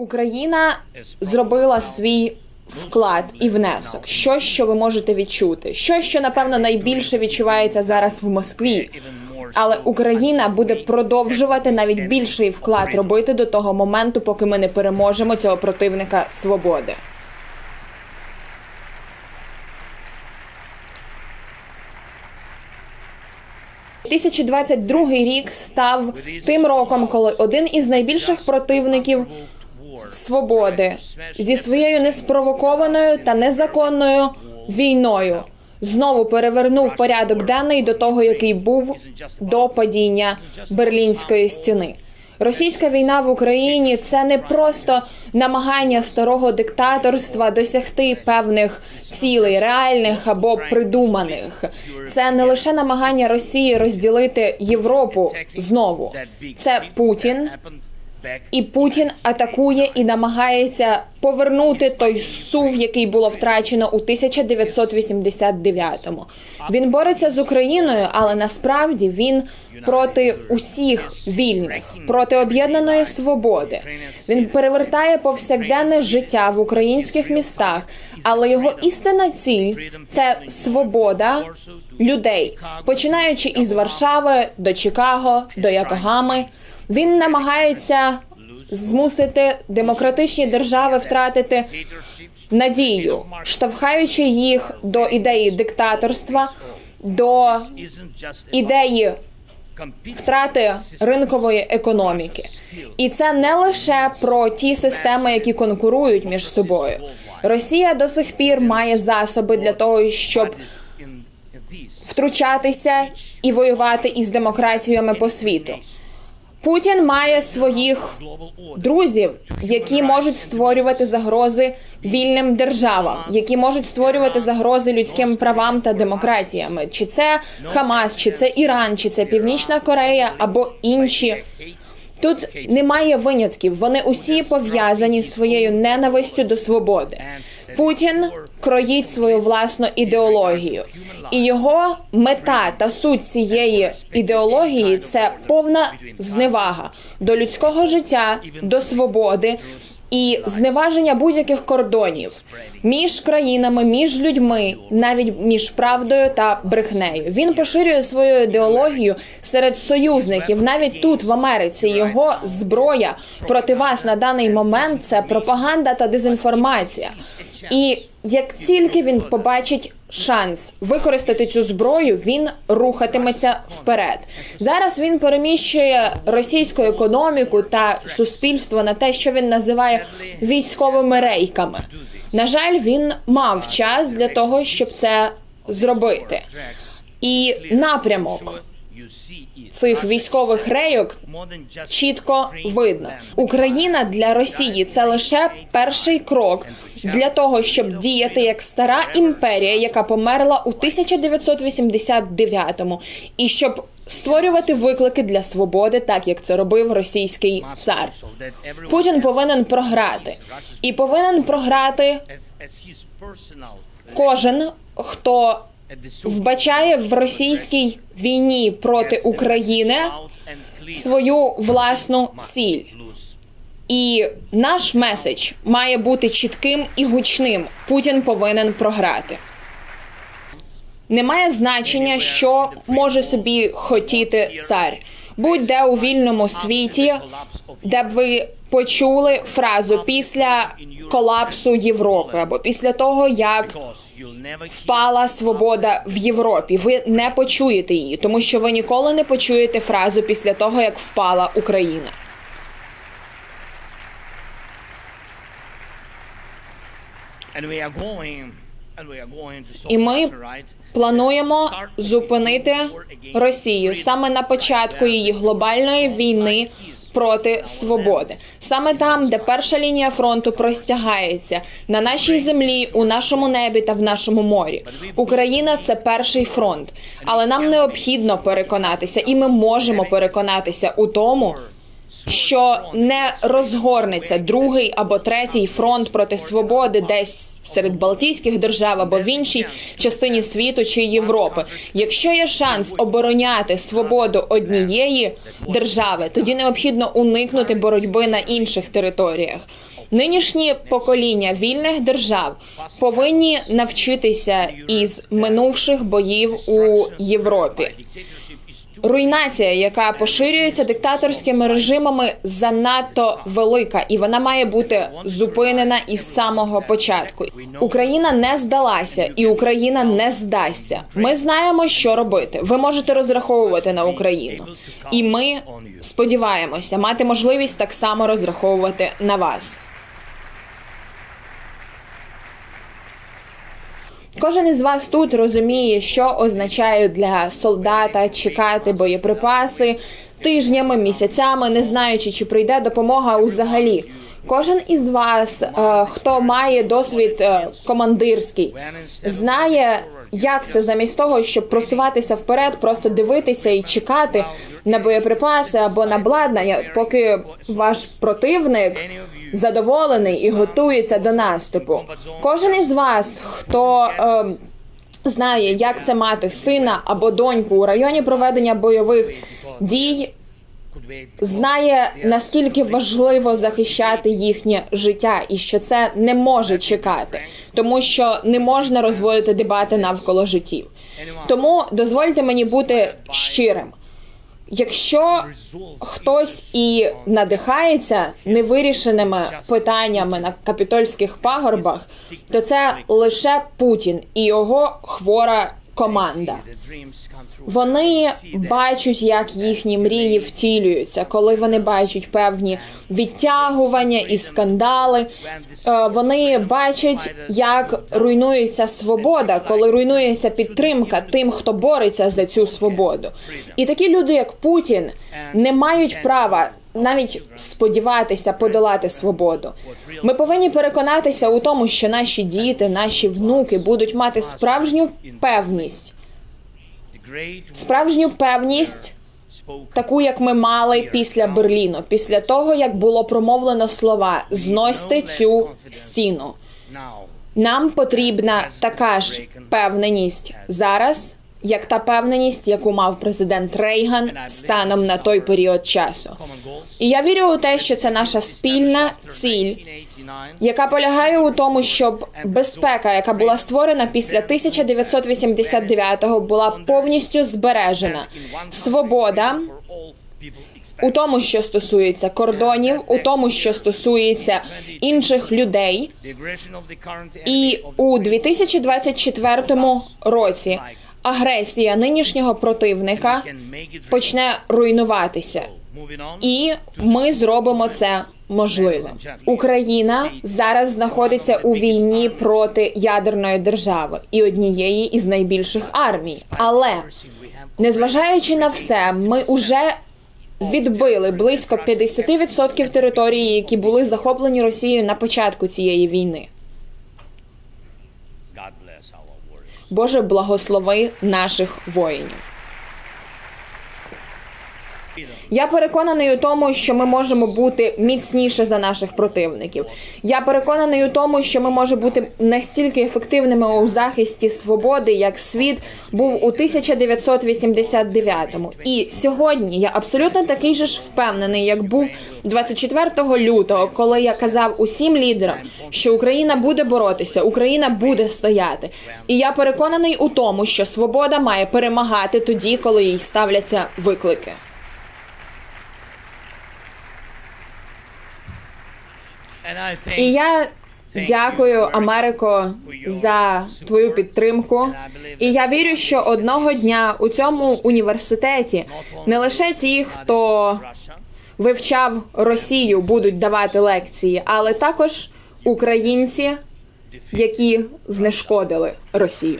Україна зробила свій вклад і внесок. Що, що ви можете відчути? Що, що напевно найбільше відчувається зараз в Москві. Але Україна буде продовжувати навіть більший вклад робити до того моменту, поки ми не переможемо цього противника свободи. – 2022 рік став тим роком, коли один із найбільших противників свободи зі своєю неспровокованою та незаконною війною знову перевернув порядок денний до того, який був до падіння Берлінської стіни. Російська війна в Україні це не просто намагання старого диктаторства досягти певних цілей, реальних або придуманих. Це не лише намагання Росії розділити Європу знову. Це Путін. І Путін атакує і намагається повернути той сув, який було втрачено у 1989-му. Він бореться з Україною, але насправді він проти усіх вільних, проти об'єднаної свободи. Він перевертає повсякденне життя в українських містах, але його істинна ціль це свобода людей, починаючи із Варшави до Чикаго, до Якогами. Він намагається змусити демократичні держави втратити надію, штовхаючи їх до ідеї диктаторства, до ідеї втрати ринкової економіки. І це не лише про ті системи, які конкурують між собою. Росія до сих пір має засоби для того, щоб втручатися і воювати із демократіями по світу. Путін має своїх друзів, які можуть створювати загрози вільним державам, які можуть створювати загрози людським правам та демократіями. Чи це Хамас, чи це Іран, чи це Північна Корея або інші. Тут немає винятків. Вони усі пов'язані своєю ненавистю до свободи. Путін кроїть свою власну ідеологію, і його мета та суть цієї ідеології це повна зневага до людського життя, до свободи і зневаження будь-яких кордонів між країнами, між людьми, навіть між правдою та брехнею. Він поширює свою ідеологію серед союзників, навіть тут в Америці. Його зброя проти вас на даний момент це пропаганда та дезінформація. І як тільки він побачить шанс використати цю зброю, він рухатиметься вперед. Зараз він переміщує російську економіку та суспільство на те, що він називає військовими рейками. На жаль, він мав час для того, щоб це зробити. І напрямок цих військових рейок чітко видно. Україна для Росії це лише перший крок для того, щоб діяти як стара імперія, яка померла у 1989-му, і щоб створювати виклики для свободи, так як це робив російський цар. Путін повинен програти і повинен програти кожен хто вбачає в російській війні проти України свою власну ціль. І наш меседж має бути чітким і гучним. Путін повинен програти. Немає значення, що може собі хотіти цар. Будь-де у вільному світі, де б ви почули фразу після колапсу Європи або після того, як впала свобода в Європі. Ви не почуєте її, тому що ви ніколи не почуєте фразу після того, як впала Україна. І ми Плануємо зупинити Росію саме на початку її глобальної війни проти свободи, саме там, де перша лінія фронту простягається на нашій землі, у нашому небі та в нашому морі. Україна це перший фронт, але нам необхідно переконатися, і ми можемо переконатися у тому, що не розгорнеться другий або третій фронт проти свободи десь серед Балтійських держав або в іншій частині світу чи Європи. Якщо є шанс обороняти свободу однієї держави, тоді необхідно уникнути боротьби на інших територіях. Нинішні покоління вільних держав повинні навчитися із минувших боїв у Європі. Руйнація, яка поширюється диктаторськими режимами, занадто велика, і вона має бути зупинена із самого початку. Україна не здалася, і Україна не здасться. Ми знаємо, що робити. Ви можете розраховувати на Україну, і ми сподіваємося мати можливість так само розраховувати на вас. Кожен із вас тут розуміє, що означає для солдата чекати боєприпаси тижнями, місяцями, не знаючи, чи прийде допомога взагалі. Кожен із вас, е, хто має досвід е, командирський, знає, як це замість того, щоб просуватися вперед, просто дивитися і чекати на боєприпаси або на обладнання, поки ваш противник задоволений і готується до наступу. Кожен із вас, хто е, знає, як це мати сина або доньку у районі проведення бойових дій, знає наскільки важливо захищати їхнє життя, і що це не може чекати, тому що не можна розводити дебати навколо життів. Тому дозвольте мені бути щирим. Якщо хтось і надихається невирішеними питаннями на капітольських пагорбах, то це лише Путін і його хвора команда. Вони бачать, як їхні мрії втілюються, коли вони бачать певні відтягування і скандали. Е, Вони бачать, як руйнується свобода, коли руйнується підтримка тим, хто бореться за цю свободу. І такі люди, як Путін, не мають права. Навіть сподіватися подолати свободу. Ми повинні переконатися у тому, що наші діти, наші внуки будуть мати справжню певність, справжню певність, таку як ми мали після Берліну, після того як було промовлено слова зносьте цю стіну. Нам потрібна така ж певненість зараз, як та певненість, яку мав президент Рейган станом на той період часу. І я вірю у те, що це наша спільна ціль, яка полягає у тому, щоб безпека, яка була створена після 1989-го, була повністю збережена. Свобода у тому, що стосується кордонів, у тому, що стосується інших людей, і у 2024 році агресія нинішнього противника почне руйнуватися, і ми зробимо це можливим. Україна зараз знаходиться у війні проти ядерної держави і однієї із найбільших армій. Але незважаючи на все, ми уже відбили близько 50% території, які були захоплені Росією на початку цієї війни. Боже, благослови наших воїнів. Я переконаний у тому, що ми можемо бути міцніше за наших противників. Я переконаний у тому, що ми можемо бути настільки ефективними у захисті свободи, як світ був у 1989-му. І сьогодні я абсолютно такий же ж впевнений, як був 24 лютого, коли я казав усім лідерам, що Україна буде боротися, Україна буде стояти. І я переконаний у тому, що свобода має перемагати тоді, коли їй ставляться виклики. І я дякую Америко за твою підтримку. І я вірю, що одного дня у цьому університеті не лише ті, хто вивчав Росію, будуть давати лекції, але також українці, які знешкодили Росію.